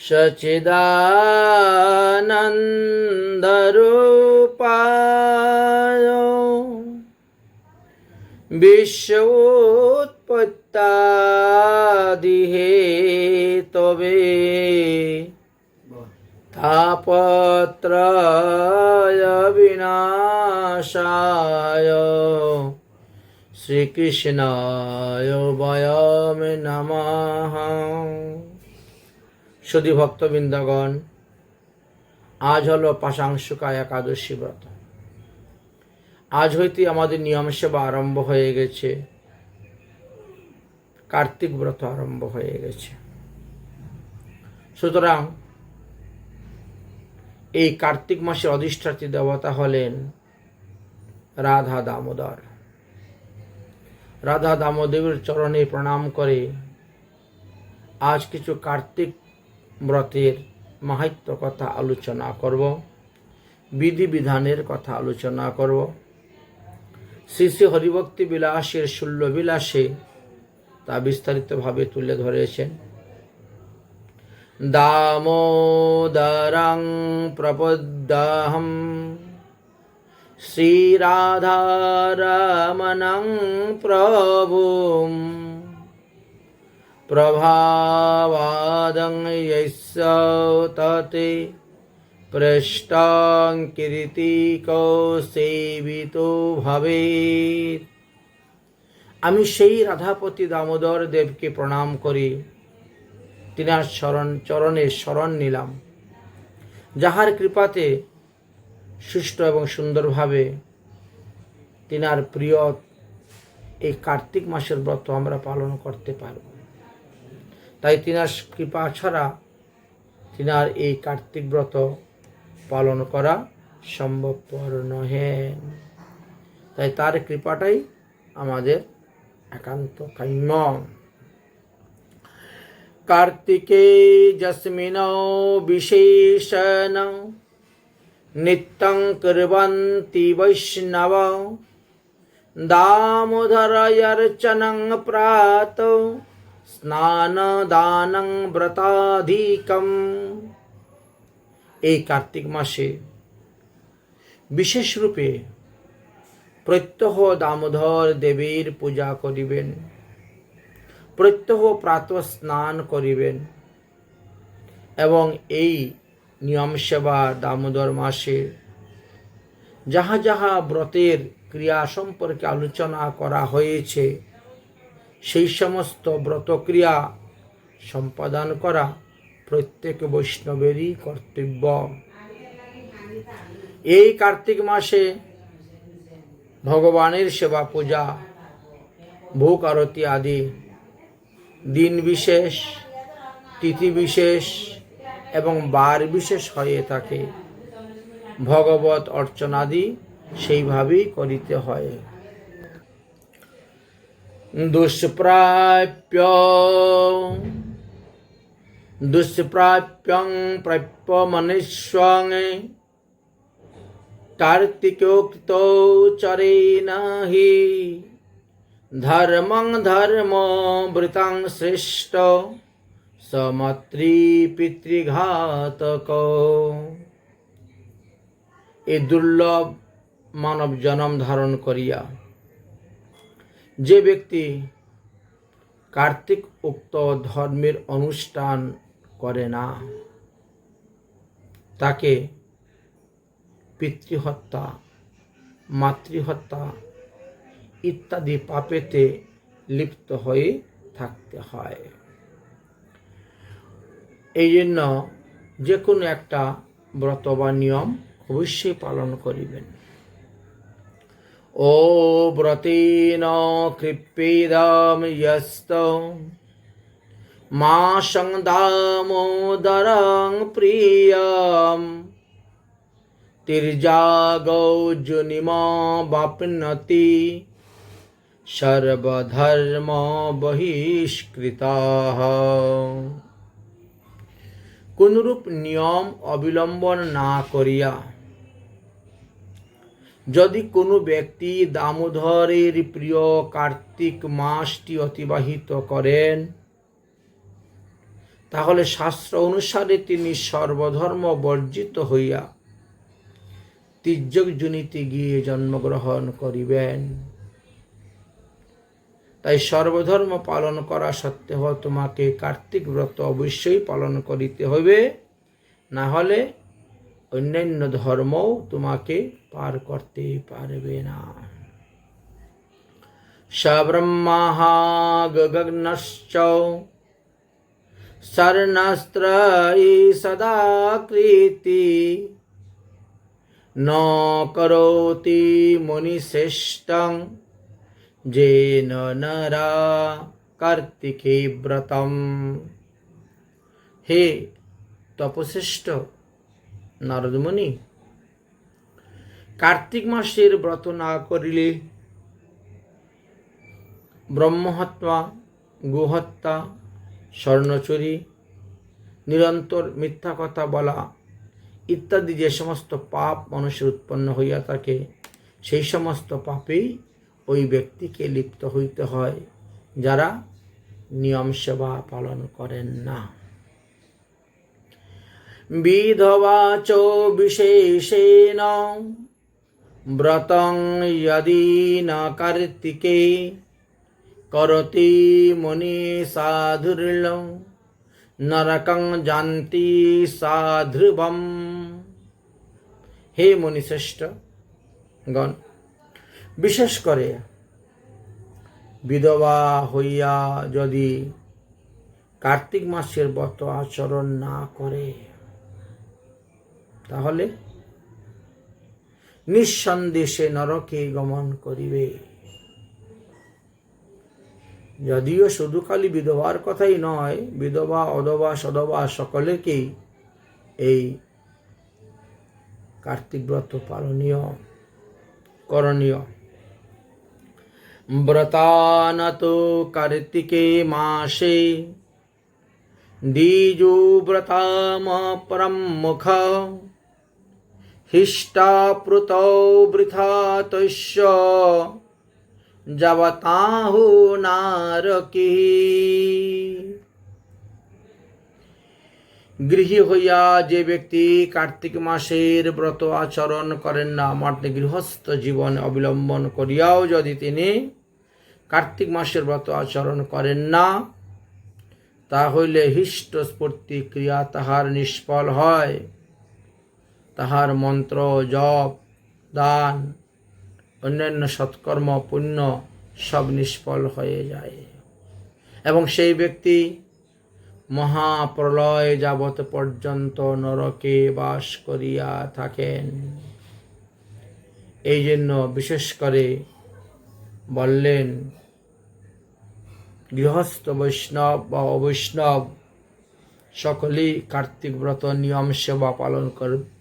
সচিদানন্দরূপায় বিশ্বোৎপত্তাদিহে তবে তাপত্রয় বিনাশায় শ্রীকৃষ্ণায় বয়ম নমঃ সুধী ভক্তবৃন্দগণ, আজ হলো পাশাংশুকা একাদশী ব্রত। আজ হইতে আমাদের নিয়ম সেবা আরম্ভ হয়ে গেছে। কার্তিক ব্রত আরম্ভ হয়ে গেছে। সুতরাং এই কার্তিক মাসে অধিষ্ঠাত্রী দেবতা হলেন রাধা দামোদর। রাধা দামোদরের চরণে প্রণাম করে আজ কিছু কার্তিক ব্রতের মাহাত্য কথা আলোচনা করব, বিধিবিধানের কথা আলোচনা করব। শ্রী শ্রী হরিভক্তি বিলাসের শূল্য বিলাসে তা বিস্তারিতভাবে তুলে ধরেছেন। দামোদরং প্রপদ্যাহম শ্রীরাধারমণং প্রভুম। প্রভাবাদং यस्य ততে পৃষ্টাং কীর্তিকো সেবিতো ভবেত আমি সেই রাধাপতি দামোদর দেবকে প্রণাম করি তিনার শরণ চরণে শরণ নিলাম যাহার কৃপাতে সুষ্ঠু এবং সুন্দরভাবে তিনার প্রিয় এই কার্তিক মাসের ব্রত আমরা পালন করতে পারব তাই তিনার কৃপা ছাড়া তিনার এই কার্তিক ব্রত পালন করা সম্ভবপর নহে। তাই তার কৃপাটাই আমাদের একান্ত কাম্য। কার্তিকে যস্মিন বিশেষণ নিত্যং কুর্বন্তি বৈষ্ণব দামোদরয়র্চনং প্রাত স্নানদানং ব্রতাধিকম। এই কার্তিক মাসে বিশেষ রূপে প্রত্যহ দামোদর দেবীর পূজা করিবেন, প্রত্যহ প্রাত স্নান করিবেন এবং এই নিয়ম সেবা দামোদর মাসে যাহা যাহা ব্রতের ক্রিয়া সম্পর্কে আলোচনা করা হয়েছে সেই সমস্ত ব্রতক্রিয়া সম্পাদন করা প্রত্যেক বৈষ্ণবেরই কর্তব্য। এই কার্তিক মাসে ভগবানের সেবা পূজা, ভোগ আরতি আদি, দিন বিশেষ, তিথি বিশেষ এবং বার বিশেষ হয়ে থাকে। ভগবত অর্চনাদি সেইভাবেই করিতে হয়। দুষ্প্রাপ্য দুষ্প্রাপ্যং প্রাপ্য মনুষ্যং কার্তিকোক্ত চরে নাহি ধর্মং ধর্ম বৃতাং শ্রেষ্ঠ সমত্রী পিতৃঘাতক এই দুর্লভ মানব জন্ম ধারণ করিয়া যে ব্যক্তি কার্তিক উক্ত ধর্মের অনুষ্ঠান করে না, তাকে পিতৃহত্যা, মাতৃহত্যা ইত্যাদি পাপেতে লিপ্ত হয়ে থাকতে হয়। এই জন্য যে কোনো একটা ব্রত বা নিয়ম অবশ্যই পালন করিবেন। ও ব্রতেন কৃপেদম যস্ত মা সংদামোদরং প্রিয়ম তির্যাগৌ জুনিমা বাপনতি সর্বধর্ম বহিষ্কৃতা কোনরূপ নিয়ম অবলম্বন না করিয়া যদি কোনো ব্যক্তি দামোদরের প্রিয় কার্তিক মাসটি অতিবাহিত করেন, তাহলে শাস্ত্র অনুসারে তিনি সর্বধর্ম বর্জিত হইয়া তির্যক জুনিতে গিয়ে জন্মগ্রহণ করিবেন। তাই সর্বধর্ম পালন করা সত্ত্বেও তোমাকে কার্তিক ব্রত অবশ্যই পালন করিতে হবে না হলে অন্যান্য ধর্মও তোমাকে পার করতে পারবে না। সব্রহ্মা গগনশ্চ শর্ণস্ত্রয়ী সদা কৃতি ন করোতি মুনিশ্রেষ্ঠং যেন নরা কার্তিকে ব্রতম হে তপশ্রেষ্ঠ নারদমণি, কার্তিক মাসের ব্রত না করিলে ব্রহ্মহত্যা, গোহত্যা, স্বর্ণচুরি, নিরন্তর মিথ্যা কথা বলা ইত্যাদি যে সমস্ত পাপ মানুষের উৎপন্ন হইয়া থাকে, সেই সমস্ত পাপেই ওই ব্যক্তিকে লিপ্ত হইতে হয় যারা নিয়ম সেবা পালন করেন না। বিধবাচ বিশেষেণ ব্রতং যদি ন কার্তিকে, করতি মুনি সাধুর্ল। নরকং জান্তি সাধুবম। হে মুনিশ্রেষ্ঠ গণ বিশেষ করে বিধবা হইয়া যদি কার্তিক মাসের ব্রত আচরণ না করে তাহলে নিঃসন্দেশে নরকে গমন করিবে। যদিও শুধু খালি বিধবার কথাই নয়, বিধবা, অধবা, সধবা সকলেকেই এই কার্তিক ব্রত পালনীয়, করণীয়। ব্রতানত কার্তিকে মাসে দ্বিজুব্রতাম পরম মুখ। হিষ্টাপ্রতৌ বৃথা তৈশ্য জবতাহু নারকি। গৃহী হইয়া যে ব্যক্তি কার্তিক মাসের ব্রত আচরণ করেন না মার্তে গৃহস্থ জীবন অবলম্বন করিয়াও যদি তিনি কার্তিক মাসের ব্রত আচরণ করেন না, তাহলে হিষ্ট স্ফূর্তি ক্রিয়া তাহার নিষ্ফল হয়। তাহার মন্ত্র, জপ, দান, অন্যান্য সৎকর্ম, পুণ্য সব নিষ্ফল হয়ে যায়। এবং সেই ব্যক্তি মহাপ্রলয় যাবত পর্যন্ত নরকে বাস করিয়া থাকেন। এই জন্য বিশেষ করে বললেন, গৃহস্থ বৈষ্ণব বা অবৈষ্ণব সকলেই কার্তিক ব্রত নিয়ম সেবা পালন করবে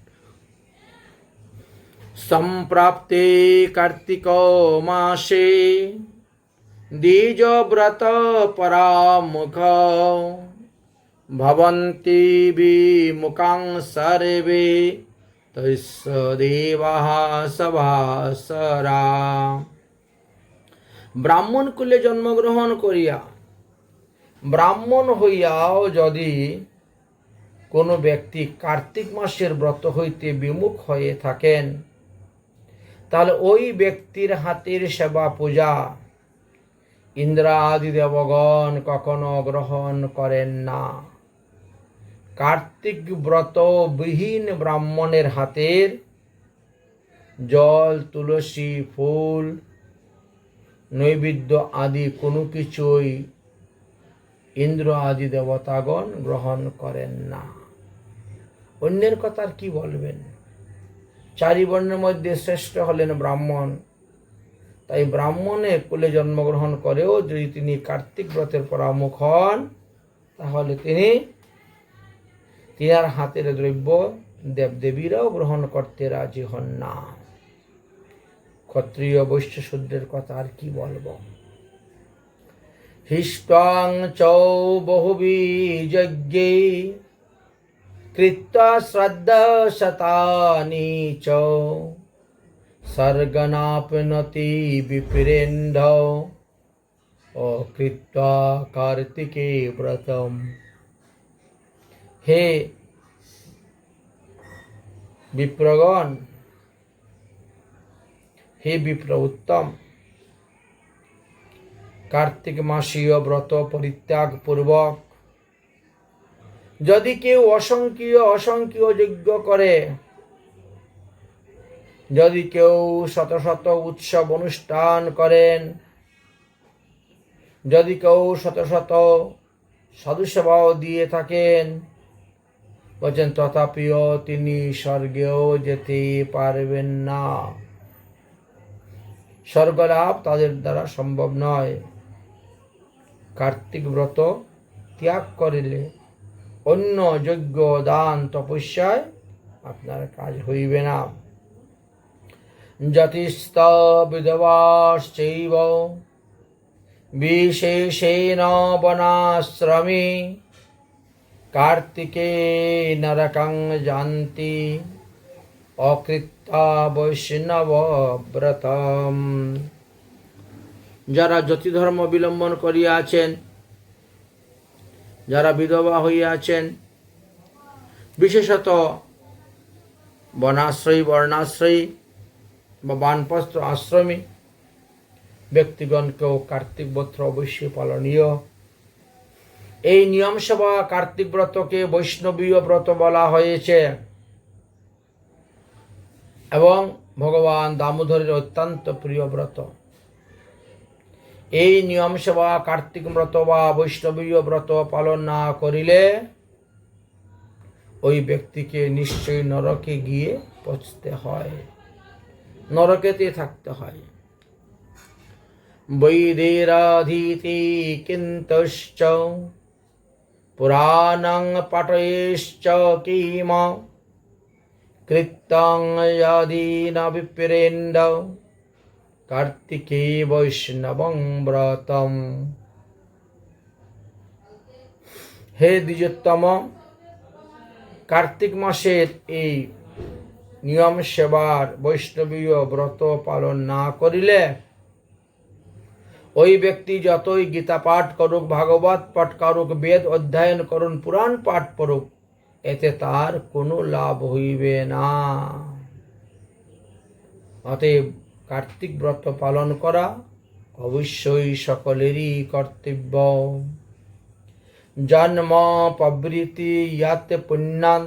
সম্প্রাপ্তে কার্তিক মাসে। দ্বিজব্রত পরামুখ। ভবন্তি বিমুখাং সর্বে। তস্য দেবাः সভাসরা। ব্রাহ্মণ কুলে জন্মগ্রহণ করিয়া, ব্রাহ্মণ হইয়াও যদি কোনো ব্যক্তি কার্তিক মাসের ব্রত হইতে বিমুখ হয়ে থাকেন তাহলে ওই ব্যক্তির হাতের সেবা পূজা। ইন্দ্রাদি দেবগণ কখনো গ্রহণ করেন না। কার্তিক ব্রত বিহীন ব্রাহ্মণের হাতের জল, তুলসী ফুল, নৈবেদ্য আদি কোনো কিছুই ইন্দ্র আদি দেবতাগণ গ্রহণ করেন না। অন্যের কথা আর কি বলবেন? চারি বর্ণের মধ্যে শ্রেষ্ঠ হলেন ব্রাহ্মণ। তাই ব্রাহ্মণের কুলে জন্মগ্রহণ করেও যদি তিনি কার্তিক ব্রতের পরামুখ হন, তাহলে তিনি তিনার হাতের দ্রব্য দেবদেবীরাও গ্রহণ করতে রাজি হন না। ক্ষত্রিয় বৈশ্য শূদ্রের কথা আর কি বলব? হিষ্টং চৌ বহুবি যজ্ঞে কৃত্বা শ্রদ্ধা শতানি চ सर्गनाप्नोति विप्रेन्द অকৃত্বা কার্তিকে ব্রতম হে বিপ্রগণ হে বিপ্র উত্তম কার্তিক মাসীয় ব্রত পরিত্যাগ পূর্বক যদি কেউ অসংখ্য অসংখ্য যজ্ঞ করে, যদি কেউ শত শত উৎসব অনুষ্ঠান করেন, যদি কেউ শত শত সাধুসেবাও দিয়ে থাকেন, বলছেন, তথাপিও তিনি স্বর্গেও যেতে পারবেন না। স্বর্গলাভ তাদের দ্বারা সম্ভব নয়। কার্তিক ব্রত ত্যাগ করিলে অন্য যজ্ঞ দান তপস্যায় আপনার কাজ হইবে না। যতিস্ত বিধবাশ্চৈব বিশেষেণ বনাশ্রমে কার্তিকে নরকং জান্তি অকৃত্তা বৈষ্ণব ব্রতম। যারা জ্যোতি ধর্ম অবলম্বন করিয়াছেন যারা বিধবা হইয়াছেন বিশেষত বনাশ্রয়ী, বর্ণাশ্রয়ী বা বানপ্রস্থ আশ্রমী ব্যক্তিগণকেও কার্তিক ব্রত অবশ্যই পালনীয়। এই নিয়ম সভা কার্তিক ব্রতকে বৈষ্ণবীয় ব্রত বলা হয়েছে এবং ভগবান দামোদরের অত্যন্ত প্রিয় ব্রত। এই নিয়ম সেবা কার্তিক ব্রত বা বৈষ্ণবীয় ব্রত পালন না করিলে ওই ব্যক্তিকে নিশ্চয়ই নরকে গিয়ে পচতে হয়, নরকেতে থাকতে হয়। বৈদেরাধীতি কিন্তশ্চ পুরাণং পটয়েশ্চ কিম কৃত্যং যদীন বিপ্রেন্দ। কার্তিকে বৈষ্ণবং ব্রতম। হে দ্বিজোত্তম, কার্তিক মাসের এই নিয়ম সেবার বৈষ্ণবীয় ব্রত পালন না করিলে ওই ব্যক্তি যতই গীতা পাঠ করুক, ভাগবত পাঠ করুক, বেদ অধ্যয়ন করুন, পুরাণ পাঠ করুক এতে তার কোনো লাভ হইবে না। অতএব কার্তিক ব্রত পালন করা অবশ্যই সকলেরই কর্তব্য। জন্ম প্রবৃত্তি ইয়াতে পুণ্যান,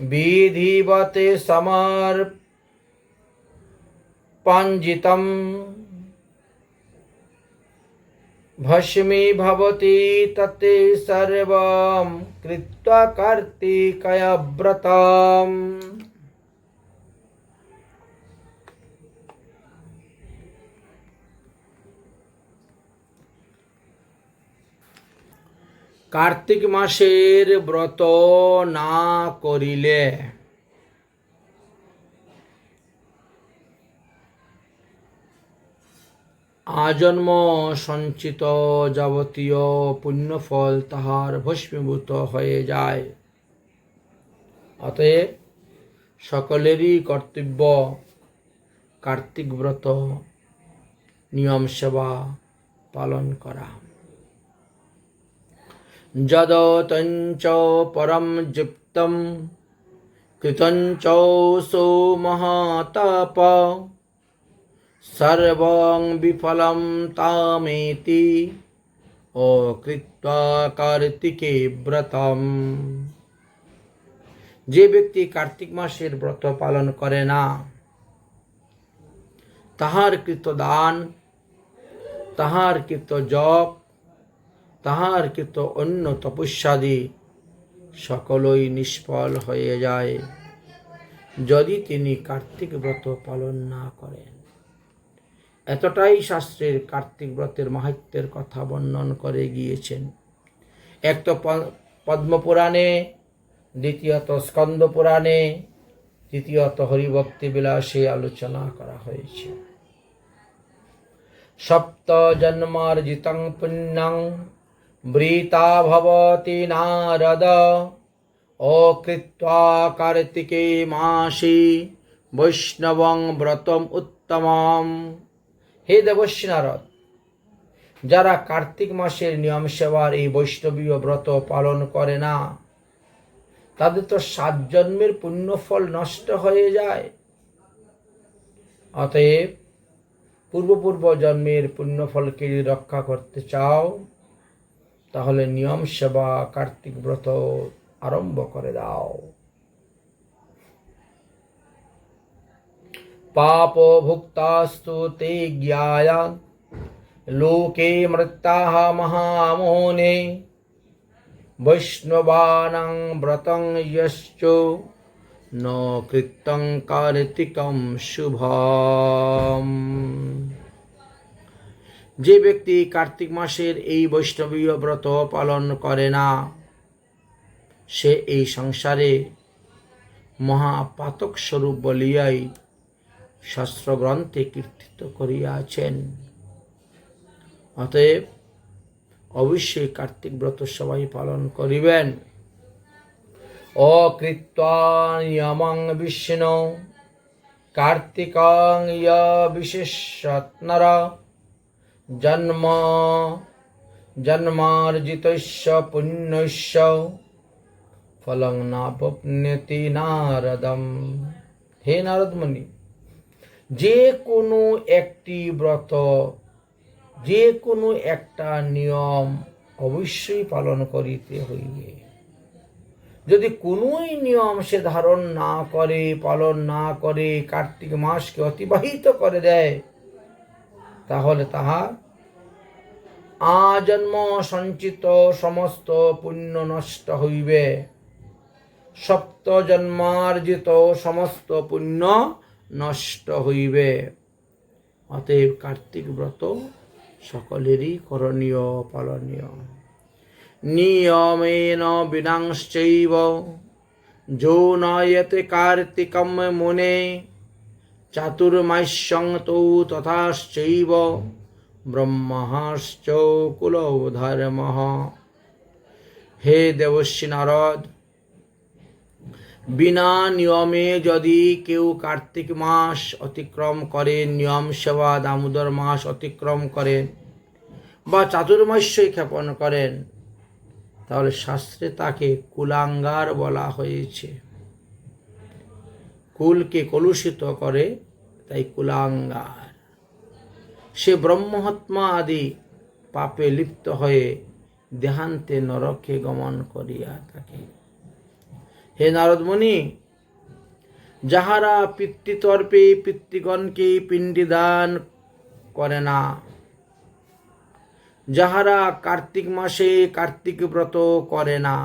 বিধিবতে সমর পাঞ্জিতম ভস্মী ভবতি ততে সর্বম কৃত্বা কার্তিকয় ব্রতম। কার্তিক মাসের ব্রত না করিলে। আজন্ম সঞ্চিত যাবতীয় পুণ্যফল তাহার ভস্মীভূত হয়ে যায়। অতএব সকলেরই কর্তব্য কার্তিক ব্রত, নিয়ম সেবা পালন করা। যদতঞ্চ পরম যুক্তম কৃতঞ্চ সুমহাতপ সর্বং বিফলম তামেতি ও কৃত্বা কার্তিকে ব্রতম যে ব্যক্তি কার্তিক মাসের ব্রত পালন করে না, তাহার কৃত দান তাহার কৃত জপ তাহার কৃত অন্য তপস্যাদি সকলই নিষ্ফল হয়ে যায়, যদি তিনি কার্তিক ব্রত পালন না করেন। এতটাই শাস্ত্রের কার্তিক ব্রতের মাহাত্যের কথা বর্ণন করে গিয়েছেন। এক তো পদ্মপুরাণে, দ্বিতীয়ত স্কন্দ পুরাণে তৃতীয়ত হরিভক্তি বিলাসে আলোচনা করা হয়েছে। সপ্ত জন্মার্জিতং পুণ্যং বৃতা ভবতি নারদ। অকৃত্বা কার্তিকে মাসি, বৈষ্ণবং ব্রতম উত্তমম। হে দেবশ্রী নারদ, যারা কার্তিক মাসের নিয়ম সেবার এই বৈষ্ণবীয় ব্রত পালন করে না, তাদের তো সাত জন্মের পুণ্যফল নষ্ট হয়ে যায়। অতএব পূর্বপূর্ব জন্মের পুণ্যফলকে রক্ষা করতে চাও তাহলে নিয়ম সেবা কার্তিক ব্রত আরম্ভ করে দাও। পাপ ভুক্তাস্তু তে জ্ঞায়া, লোকে মৃত্যাহ মহামোহনে, বৈষ্ণবানাং ব্রতং যশ্চ ন কৃতং কার্তিকম শুভম। যে ব্যক্তি কার্তিক মাসের এই বৈষ্ণবীয় ব্রত পালন করে না, সে এই সংসারে মহাপাতক স্বরূপ বলিয়াই শাস্ত্রগ্রন্থে কীর্তিত করিয়াছেন। অতএব অবশ্যই কার্তিক ব্রত সবাই পালন করিবেন। অকৃত্বানিয়মং বিষ্ণু, কার্তিকং বিশেষত্নর জন্ম জন্মার্জিতস্য পুণ্যস্য ফলং নাপপ্নেতি নারদম। হে নারদ মুনি যে কোনো একটি ব্রত, যে কোনো একটা নিয়ম অবশ্যই পালন করিতে হইবে। যদি কোনোই নিয়ম সে ধারণ না করে, পালন না করে, কার্তিক মাসকে অতিবাহিত করে দেয় তাহলে তাহার আজন্ম সঞ্চিত সমস্ত পুণ্য নষ্ট হইবে। সপ্ত জন্মার্জিত সমস্ত পুণ্য নষ্ট হইবে। অতএব কার্তিক ব্রত সকলেরই করণীয়, পালনীয়। নিয়মেন বিনাংশ্চৈব যো নয়তে কার্তিকম মুনে চাতুর্মাস্যং তৌ তথাশ্চৈব ব্রহ্মাশ্চ কুলধর্ম। হে দেবশ্রী নারদ, বিনা নিয়মে যদি কেউ কার্তিক মাস অতিক্রম করেন নিয়ম সেবা দামোদর মাস অতিক্রম করেন বা চাতুর্মাস্যই ক্ষেপণ করেন, তাহলে শাস্ত্রে তাকে কুলাঙ্গার বলা হয়েছে। কুলকে কলুষিত করে, তাই কুলাঙ্গার। সে ব্রহ্মহত্মা আদি পাপে লিপ্ত হয়ে দেহান্তে নরকে গমন করিয়া থাকে। হে নারদমণি, যাহারা পিতৃতর্পে পিতৃগণকে পিণ্ডিদান করে না, যাহারা কার্তিক মাসে কার্তিক ব্রত করে না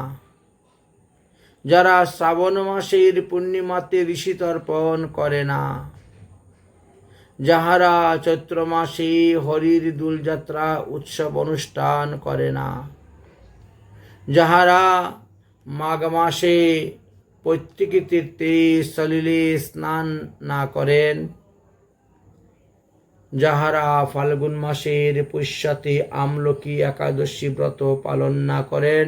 যারা শ্রাবণ মাসের পূর্ণিমাতে ঋষি তর্পণ করে না, যাহারা চৈত্র মাসে হরির দুলযাত্রা উৎসব অনুষ্ঠান করে না, যাহারা মাঘ মাসে প্রত্যেকে তীর্থে সলিলে স্নান না করেন, যাহারা ফাল্গুন মাসের পুষ্যাতে আমলকি একাদশী ব্রত পালন না করেন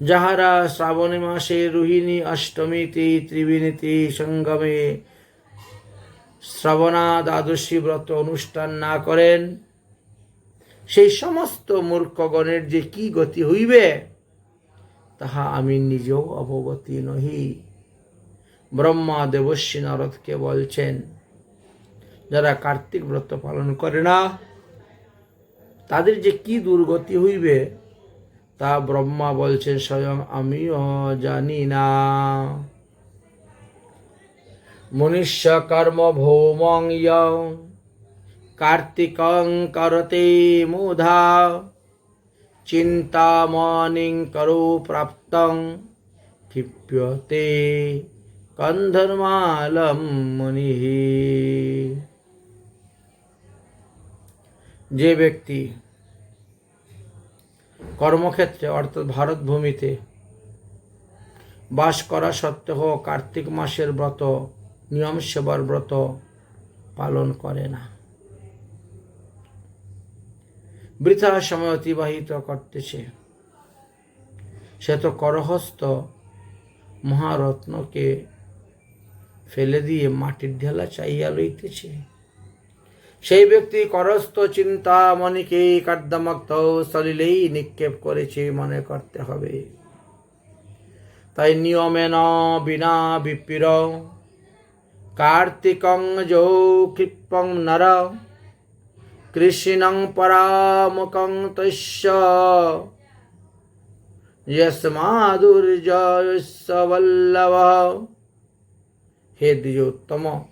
যাহারা শ্রাবণ মাসে রোহিণী অষ্টমীতে ত্রিবেণীতে সঙ্গমে শ্রাবণা দ্বাদশী ব্রত অনুষ্ঠান না করেন, সেই সমস্ত মূর্খগণের যে কি গতি হইবে, তাহা আমি নিজেও অবগতি নহি। ব্রহ্মা দেবশ্রী নারদকে বলছেন, যারা কার্তিক ব্রত পালন করে না, তাদের যে কি দুর্গতি হইবে তা ব্রহ্মা বলছেন স্বয়ং আমিও জানি না। মনুষ্য কর্ম ভৌমং কার্তিকং করতে মুধা, চিন্তামণিং করো প্রাপ্তং, ক্ষিপ্যতে কন্ধর্মালম মুনি। যে ব্যক্তি কর্মক্ষেত্রে, অর্থাৎ ভারত ভূমিতে বাস করা সত্ত্বেও কার্তিক মাসের ব্রত, নিয়ম সেবার ব্রত পালন করে না। বৃথা সময় অতিবাহিত করতেছে। সে তো করহস্ত মহারত্নকে ফেলে দিয়ে মাটির ঢেলা চাইয়া লইতেছে। সেই ব্যক্তি করস্থ চিন্তা মনিকে কার্দমক্ত সলিলেই নিক্ষেপ করেছে মনে করতে হবে। তাই নিয়মেন বিনা বিপির, কার্তিকং যৌ ক্ষিপং নর কৃষ্ণং পরামুখং তস্য যস্মাদুর্জয়স্বল্লভ হে দ্বিজোত্তম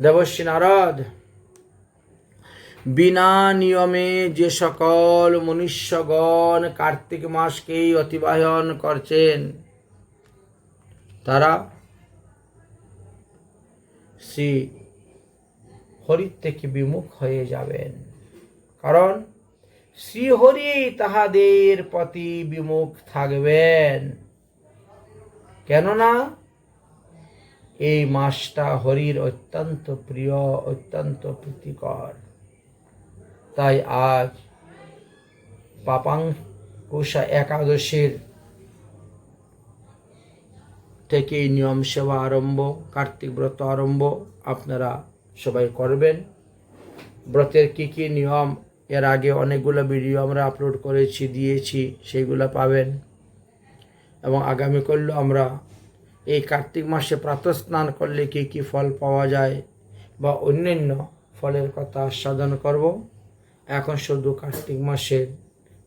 দেবশ্রী নারদ বিনা নিয়মে যে সকল মনুষ্যগণ কার্তিক মাসকেই অতিবাহন করছেন, তারা শ্রী হরির থেকে বিমুখ হয়ে যাবেন। কারণ শ্রীহরি তাহাদের প্রতি বিমুখ থাকবেন। কেননা এই মাসটা হরির অত্যন্ত প্রিয়, অত্যন্ত প্রীতিকর। তাই আজ পাপাঙ্কুশা একাদশীর থেকে নিয়ম সেবা আরম্ভ, কার্তিক ব্রত আরম্ভ আপনারা সবাই করবেন। ব্রতের কি কি নিয়ম? এর আগে অনেকগুলো ভিডিও আমরা আপলোড করেছি, দিয়েছি, সেইগুলো পাবেন। এবং আগামী করলেও আমরা এই কার্তিক মাসে প্রাতঃস্নান করলে কি কি ফল পাওয়া যায় বা অন্যান্য ফলের কথা আস্বাদন করব। এখন শুধু কার্তিক মাসের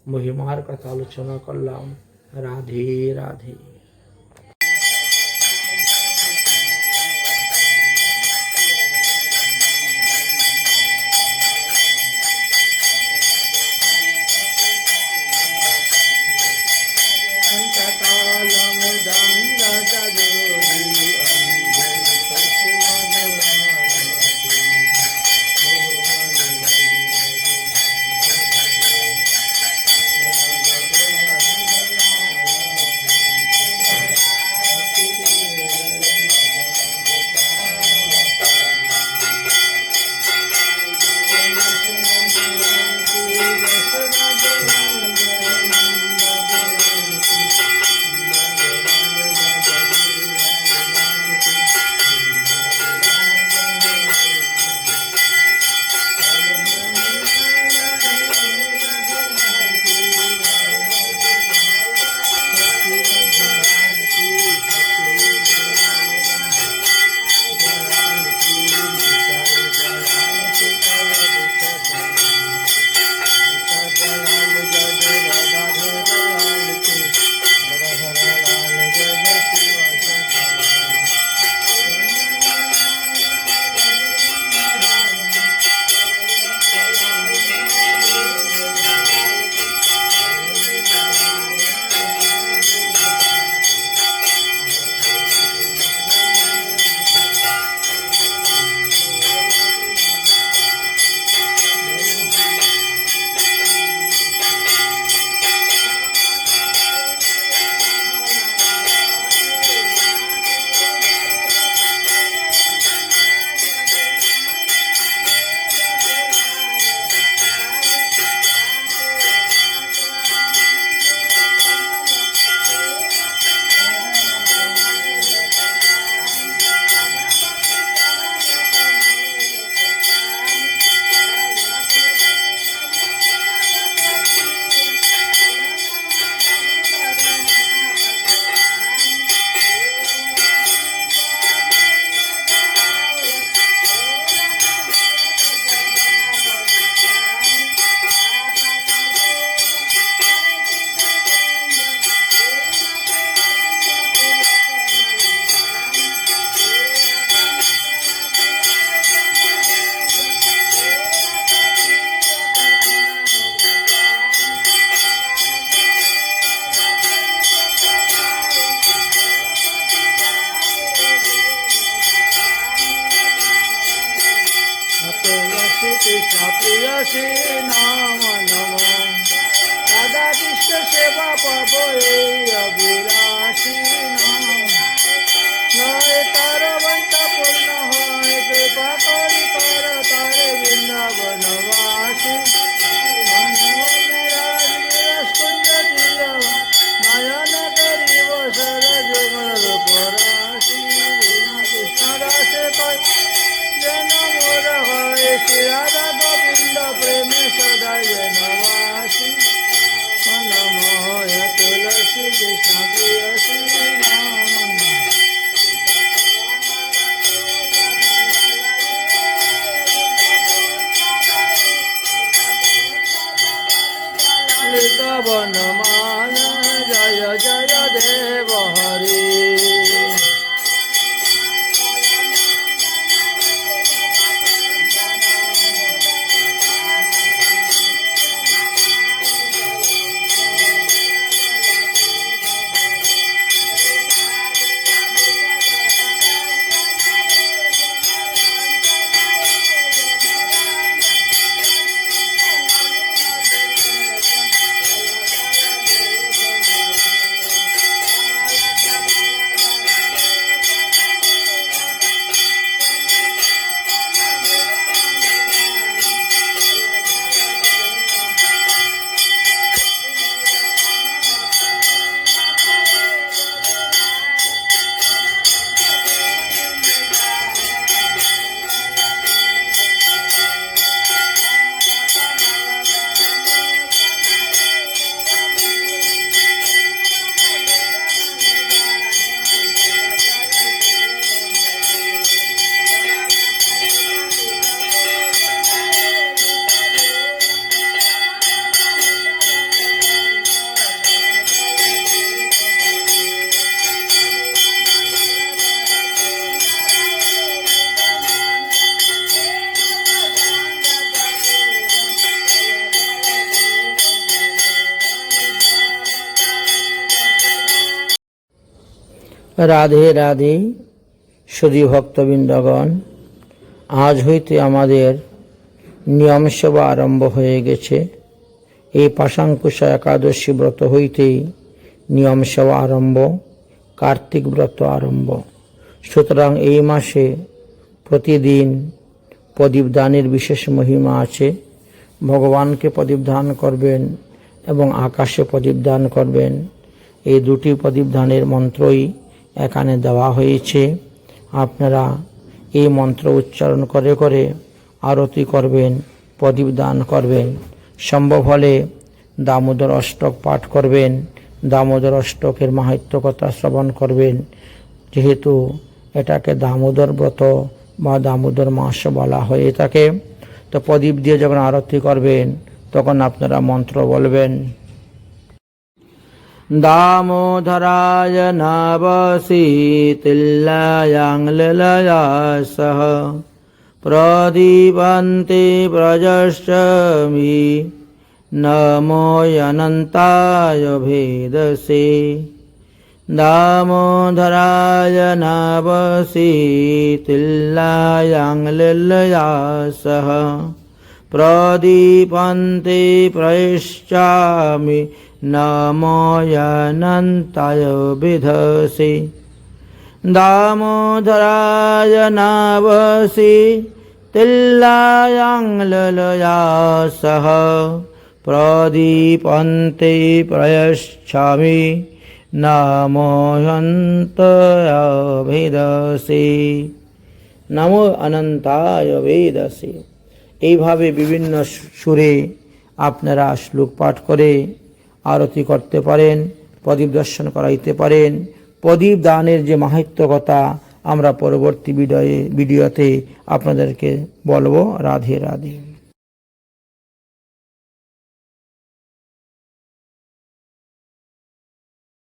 মহিমার কথা আলোচনা করলাম। রাধে রাধে। রাধে রাধে সুধী ভক্তবৃন্দগণ, আজ হইতে আমাদের নিয়ম সেবা আরম্ভ হয়ে গেছে। এই পাশাঙ্কুশ একাদশী ব্রত হইতেই নিয়ম সেবা আরম্ভ, কার্তিক ব্রত আরম্ভ। সুতরাং এই মাসে প্রতিদিন প্রদীপ দানের বিশেষ মহিমা আছে। ভগবানকে প্রদীপ দান করবেন এবং আকাশে প্রদীপ দান করবেন। এই দুটি প্রদীপ দানের মন্ত্রই এখানে দেওয়া হয়েছে। আপনারা এই মন্ত্র উচ্চারণ করে করে আরতি করবেন, প্রদীপ দান করবেন। সম্ভব হলে দামোদর অষ্টক পাঠ করবেন, দামোদর অষ্টকের মাহাত্য কথা শ্রবণ করবেন। যেহেতু এটাকে দামোদর ব্রত বা দামোদর মাস বলা হয়ে থাকে, তো প্রদীপ দিয়ে যখন আরতি করবেন, তখন আপনারা মন্ত্র বলবেন। दामोदराय नवसि सह प्रदीपन्ति व्रजश्चमि। न भेदसे। दामोदराय दामोधराय सह प्रदीपन्ति प्रयिष्यामि। नमोयनन्ताय विधसि दामोदराय नवसि तिल्लायाङ्लया सह प्रदीपन्ते प्रयच्छामि নমোহন্তভিদসে নমো অনন্তায় বেদসে এইভাবে বিভিন্ন সুরে আপনারা শ্লোক পাঠ করে আরতি করতে পারেন, প্রদীপ দর্শন করাইতে পারেন। প্রদীপ দানের যে মাহাত্মকতা আমরা পরবর্তী ভিডিওয়ে ভিডিওতে আপনাদেরকে বলব। রাধে রাধে।